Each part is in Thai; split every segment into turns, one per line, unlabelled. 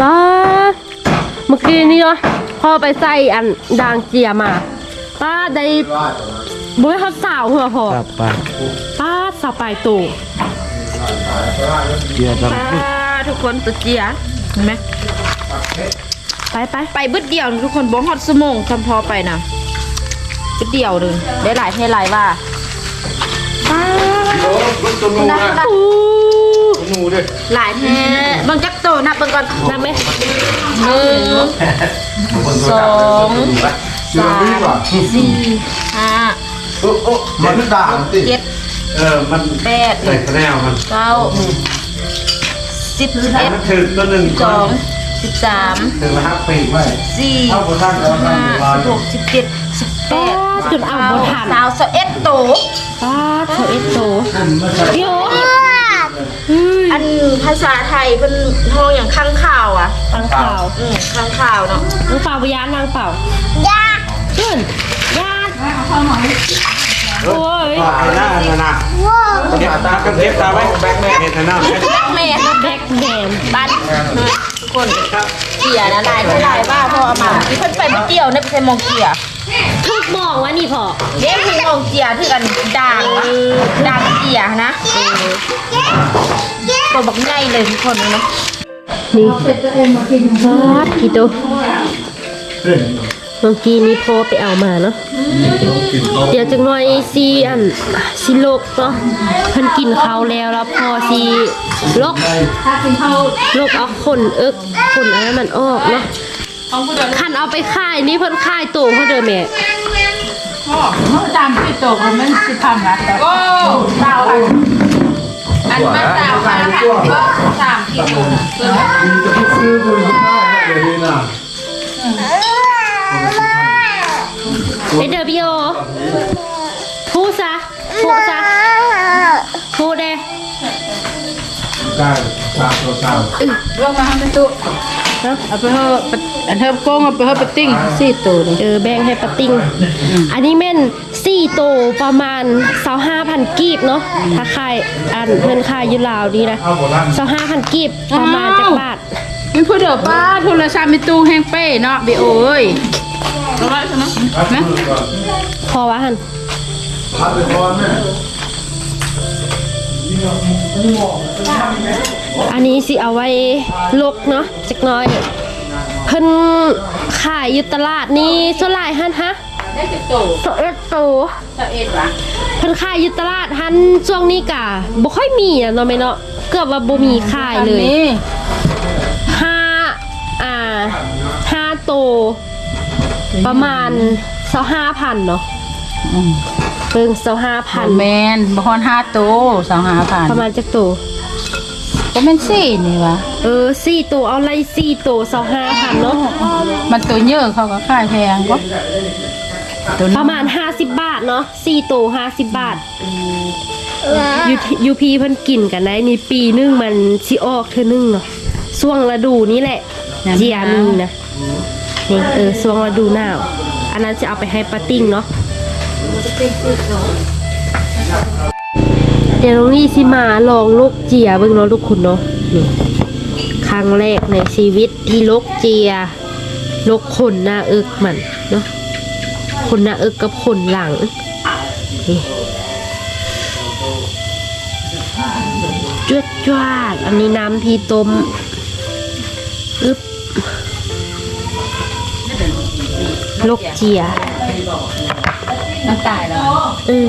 ป้าเมื่อกี้นี่เนาะพอไปใส่อันดางเจียมาป้าได้บุ้ยเขาสาวหัวพอ
ครับปลา
ป้าสาวปลายตู่
เจียด
ป้าทุกคนตัวเจียเห็นไหม
ไปไป
ไปบึดเดียวทุกคนบ่ฮอดสมงคำพอไปนะบึดเดียวเลยได้หลายให้หลายว่าป้า
ลูกตัวนูนะ
อู้
ตัวนูด้วย
หลายแท้เบางจักโตนับเบิ่งก่อน
นับไหม
หนึ่งสอง
เชื่อพี่ป่ะ
สี่ห้า
โอ้โอ้มันด่ามันติ
เจ็ด
เออมัน
แปด
ใส่คะแนนมัน
เก้าสิบเอ็ด
มันถึงตัวหนึ่ง
สองสิบสาม
ถึงแล้วครับปีกไว้
สี่
เข้าโบราณแล้ว
ห้า
นะ
สิบหกสิบเจ็ดสิบแป
ป้า
ด
จนเอาบทัน
สาวสิบเอ็ดโต
ป้าเธอเอ็ดโตพี่โอ
อันภาษาไทยเป็นห้องอย่างข้างข่าวอะ
ทางข่าว
อืมข้างข่าวเนาะ
นางเป่าพยานนางเป่า
ยา
ขึ้นญาติโอ้ย
ว่าไอ้หน้าน่ะนะเก็บตากันเก็บตาไว้แบกแม่เห็นหน้าไหม
แม่
แบกแดม
บ้านทุกคนเกียนะลายที่ลายว่าพอเอามาที่เพิ่นไปไม่เกี่ยวเนี่ยไปใช้มองเกีย
ทุกมองว่านี่พอ
เด้คือมองเกียที่กันด่างวะด่างเกียนะตัวบักใหญ่เลยทุกคนเนาะ
นี่ซอสกี่ตัวเมื่อกี้นี้โพไปเอามาเนาะเดี๋ยวจังหน่อยซีอันซีโลกเนาะเพิ่นกินข้าวแล้วแล้วพอซีลกลกเอาขนเอิกขนอะไรมันออกเนาะ คันเอาไปขายนี่เพิ่นขายโตเขาเด้อแม่
จำที่ตกมันสิทำนะ
โอ้สาวอันอันมาสาวมาค่ะก็สามกิโลนะ
ซื้อตัวนี้ได้เลยนะ
ไอเดอบิโอพูดซะพูดซะพูดเด้
ได้สามตัวสาม
ลงมาทำเป็นตู้เอาไปเถอะ อันเทิมโก้งเอาไปเถอะไปติ้งสี่ตัวนี่
เออแบ่งให้ปะติงอันนี้แม่นสี่โตประมาณ25,000กีบเนาะถ้าขายอันเพิ่นขายอยู่ลาวดีนะ
เอาโบราณ
25,000กีบประมาณจักบาท
มันพูดเดี๋ยวป้าโทรศัพท์มีตู้แห้งเป้เนาะบีโอ้ยเอาไว้ใช่ไหมนะ
พอวะหัน
พัดไปก่อนแม่
อันนี้สิเอาไว้ลกเนาะจักหน้อย เพิ่นขายอยู่ตลาดนี่ส่วนหลายหันฮะ
ได้สิบตัว
สเอ็ดโต
สิบเอ็ดวะ
เพิ่นขายอยู่ตลาดหันช่วงนี้กะบ่ค่อยมีอะเนาะแม่เนาะเกือบว่าบ่มีขายเลย
นี่
ห้าอ่าห้าโต ประมาณเซาห้าพันเนาะเพิ่งเซาห้าพัน
แมนบางคนห้าตัวสองห้าพัน
ประมาณจักโต
ก็แม่นสี่นี่วะ
เออสี่โตเอาไรสี่โตเซาห้าพันเนาะ
มันตัวเยอะเขาก็ขายแพงก็ตัว
ประมาณห้าสิบบาทเนาะสี่โตห้าสิบบาทยูยูพีเพิ่นกินกันได้นี่ปีนึงมันสิออกเธอนึงเนาะช่วงฤดูนี้แหละเจียมีนะนี่เออช่วงฤดูหนาวอันนั้นจะเอาไปให้ปาติ้งเนาะ เดี๋ยวน้องนี่สิมาลองลูกเจียเบิ่งเนาะทุกคนเนาะนี่ครั้งแรกในชีวิตที่ลกเจียลกขนหน้าเอิกมันเนาะขนหน้าเอิกกับขนหลังนี่จวดจวดอันนี้น้ำที่ต้มอึบลกเจีย
น้ำตายแล้ว
อืม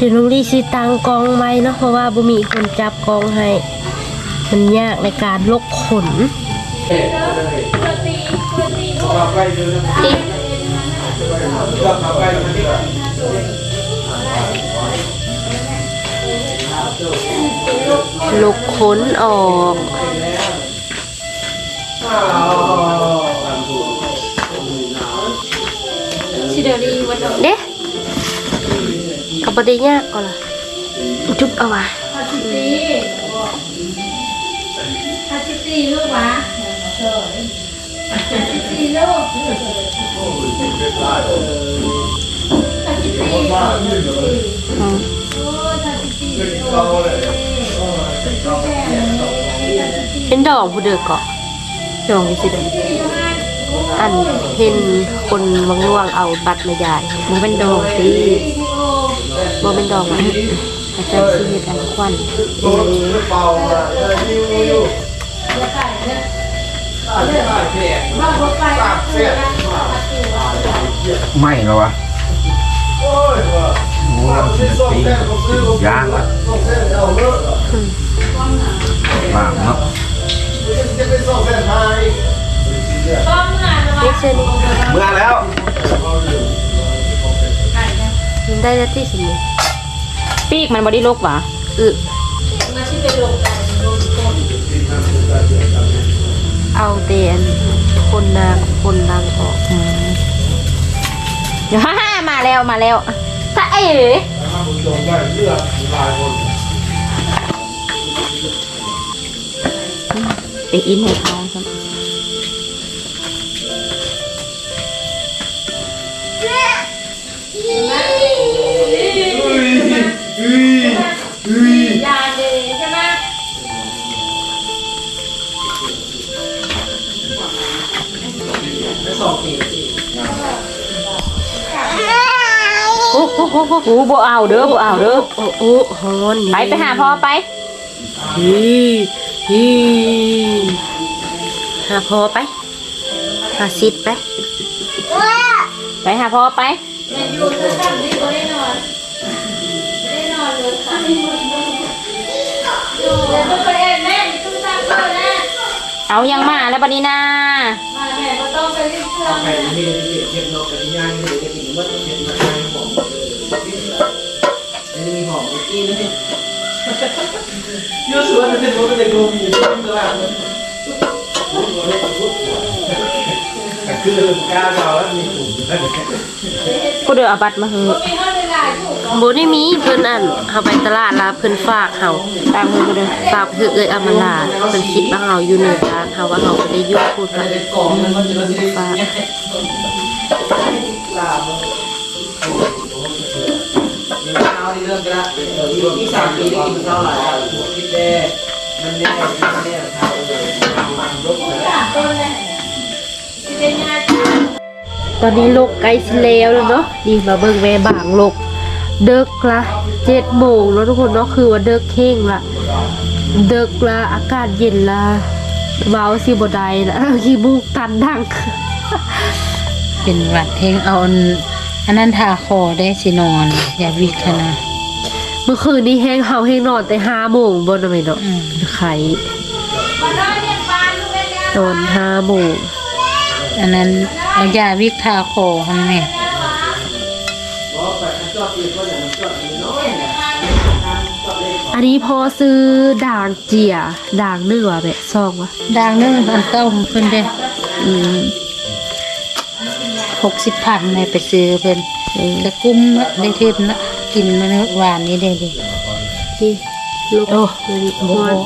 เดี๋ยวลุงดีสิตังกองไว้เนาะเพราะว่าบ่มีคนจับกองให้ มันยากในการลกขน
เลู
กค้นออกเด้กับบไดี ปฏิญาก็อนละจุดเอาวะ
ฮัจิตีฮัจิตีลูกวะฮัจิตีลูกฮัจิตีโอ้ฮัจิตี
เห็นดอกผู้เดือกเกาะดองอีสิเดืออันเห็นคนบางร่วงเอาบัตรมาใหญ่มันเป็นดอกที่ สิบ่เป็นดอกอะอาจารย์ซีอันควันเออ
ไม่หรอวะโอ้ยปีย่างอะบางเนาะ
เช่นนี้
เมื่อแล้ว
ได้แล้วที่สิเนี่ย
ปีกมันบ่ได้ลกหวะ
อึเอาเตียนคนนางคนนางออก
เดี๋ยวฮ่าฮ่ามาแล้วมาแล้ว
ถ้าเอ๋
ไปอินให้เขาครับ
โอ้โหโอ้โห
กูบ่เอาเด้อบ่เอาเด้อ
โอ้โอ้ฮอน
ไปไปหาพ่อไป
ฮีฮีหาพอไปหาซิดไป
ไปหาพ่อไปเอายังมาแล้วบัดนี้นะ
ยูสวนเป็นคนเป็นคนมีตลาดคือกล้าเราแล้วมีกลุ่ม
กูเดือเอาบัตรมาเฮือะ
โบได้มีเพิ่อนอันเฮาไปตลาดลาเพิ่อนฝากเฮา
ตามมือกูเด้อ
ฝากคือเอ้ยอามาลาเพิ่อนคิดว่าเฮาอยู่เหนือร้า นเฮาว่าเฮาบ่ได้อยู่พูดกัน
กล่องมันมันจะมันจะ
ฝาก
เอาที่เริ่มกันละที่สามปีได้กินข้าวหลายอ่คิดแด้มันแน่มันแน่ข้าวเลยมันยกเลย
ตอนนี้โลกใกล้สิแล้วแล้วเนาะนี่มาเบิ่งแม่บางโลกเดึกละ7โมงแล้วทุกคนเนาะคือว่าเดึกเท่งละเดึกละอากาศเย็นละ เว้าสิบ่ได้ละขี้มูกตันดัง
เป็นหวัดเองเอาอันอันนั้นทาคอได้สินอน อย่าวิกขนาด
เมื่อคืนนี้แห้งเฮาแห้งนอนแต่ห้าโมงบนอะไรเนาะ
อืม
ไข่ตอนห้าโมง
อันนั้นเอายาวิกทาคอข้างใน
อันนี้พอซื้อด่างเจียด่างเนื้อแบบซองวะ
ดังนึงอันเต้าเพิ่นได้
อืม
หกสิบพันในไปซื้อเพิ่นกระกุ้มละได้เทศนะกินมันหวานนี้ได้ดิ
นี่ลูก
โอ้
นี่
โอ้โห
ฮอน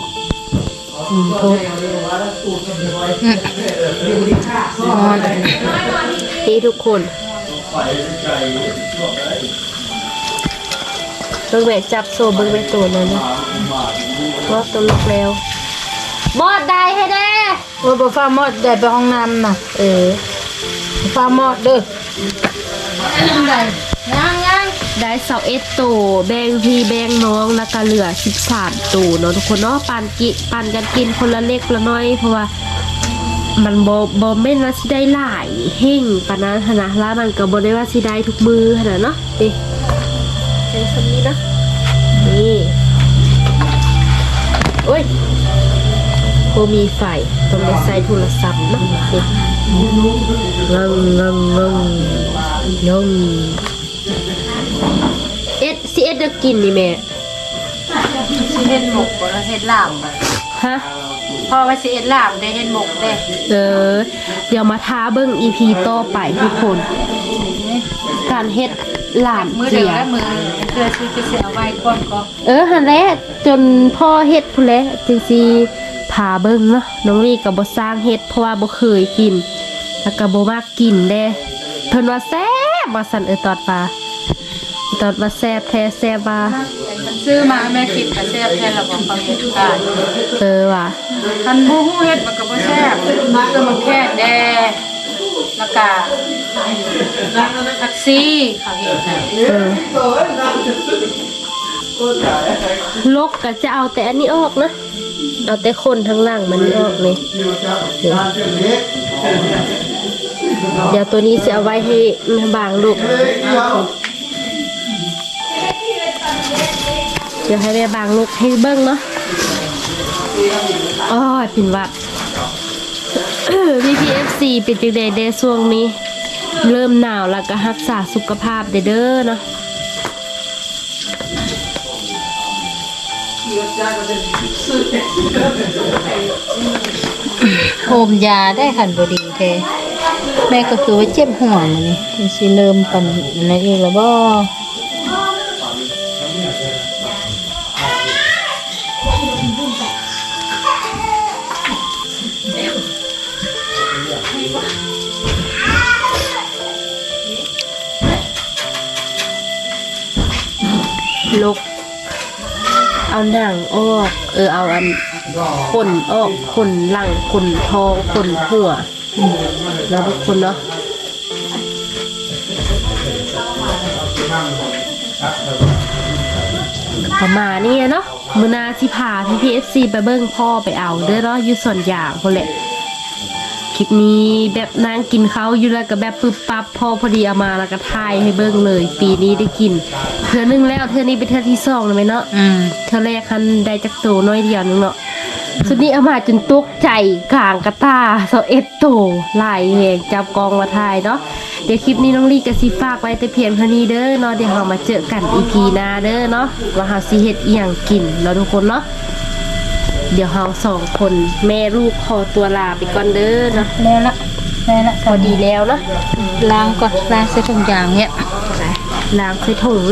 อืมโทษอืมนอน
นี่ทุกคน เบิ่งแม่จับโซเบิ่งแม่ตัวนั้นนะว่าตัวลูกแล้วบอดได้ให้แน่
ว่าบ่ฟ้ามอดได้ไปห้องน้ำน่ะ
เออ
ฟ้ามอดเด้อยังไงยังยัง
ได้เสาเอ็ดตัวแบงพี่แบงน้องแล้วก็เหลือสิบสามตัวเนาะทุกคนเนาะปันกิปันกันกินคนละเล็กละน้อยเพราะว่ามันบ่บ่แม่นว่าสิได้หลายเฮ่งปานนั้นหั้นนะแล้วมันก็บ่ได้ว่าสิได้ทุกมือหั้นน่ะเนาะนี่ เป็นสำนี้นะ นี่โอ้ยบ่มีไฟต้องได้ใส่โทรศัพท์เนาะนี่งังงังงังงังเอ็ดสิเอ็ดจะกินนี่แม่
สิเฮ็ดหมกบ่แล้วเฮ็ดลาบบ่
ฮะ
พ่อว่าสิเฮ็ดลาบได้เฮ็ดหมกได้
เออ เดี๋ยวมาท้าเบิ้ง EP ต่อไปทุกคน การเฮ็ด หลาม
มือ
เจี
เดียวยและมือเพื่อสิไปเสียไว้ก่อนก็
เออหันแหละจนพ่อเฮ็ดพุ่นแหละจึงสิพาเบิ่งเนาะน้องลี่ก็บ่สร้างเฮ็ดเพราะว่าบ่เคยกิน แล้วก็บ่มักกินเด้เพิ่นว่าแซ่บว่าซั่นเออตอดปลาตอดว่าแซ่บแท้แซ่บว่า
มันซื้อมาแม่คิดก็แซ่บแท้แล้วบ่ฟังเฮ็ดได้
เออว่ะ
คันบ่ฮู้เฮ็ดมันก็บ่แซ่บมันก็มันแค่แดแล้วก็ แท็กซี่เขาเฮ็ดน่ะ
เออลกก็จะเอาแต่อันนี้ออกนะ เอาแต่คนทั้งหล่างมันนี่ออกนี่เดี๋ยวตัวนี้จะเอาไว้ให้แม่บางลูก เดี๋ยวให้แม่บางลูกให้เบิ้งเนาะอ้อยผินวัด VPFC เป็นจังใดเด้ช่วงนี้ เริ่มหนาวแล้วก็รักษาสุขภาพเด้อเนาะ
โฮมยาได้หันบดีเท้แม่ก็คือว่าเจ็บหัวมันนี่สิเริ่มปันนั่นเองแล้วบ่
เอาหนังออก เออเอาอันขนออกขนหลังขนทองขนหัวแล้วทุกคนเนาะประมาณนี้เนาะมือนาสิพาพี่พีเอฟซีไปเบิ้งพ่อไปเอาเด้อเนาะยุ่ส่วนอย่างคนแหละ คลิปนี้แบบนางกินเขาอยู่แล้วก็แบบปึ๊บปั๊บพอพอดีเอามาแล้วก็ถ่ายให้เบิ่งเลย ปีนี้ได้กินเทื่อนึงแล้วเทือนี้เป็นเทือที่สองเลยไหมเนาะ
อืม
เทือแรกคันได้จักโตน้อยเดียวนึงเนาะสุดนี้เอามาจนตกใจกลางกระตาเสเอ็ดโตลายแหงจับกองมาถ่ายเนาะเดี๋ยวคลิปนี้น้องลีกับซีฝากไว้แต่เพียงเท่านี้เด้อเนาะเดี๋ยวเรามาเจอกันอีพีหน้าเด้อเนาะว่าเราสิเฮ็ดอีหยังกินเนาะทุกคนเนาะ เดี๋ยวเราสองคนแม่ลูกขอตัวลาไปก่อนเด้อเนาะ
แล้วละแล้วละ
พอดีแล้วเนาะ
ล้างก่อนล้างใส่ถุงยางเนี่ย
ล้างใส่ถุง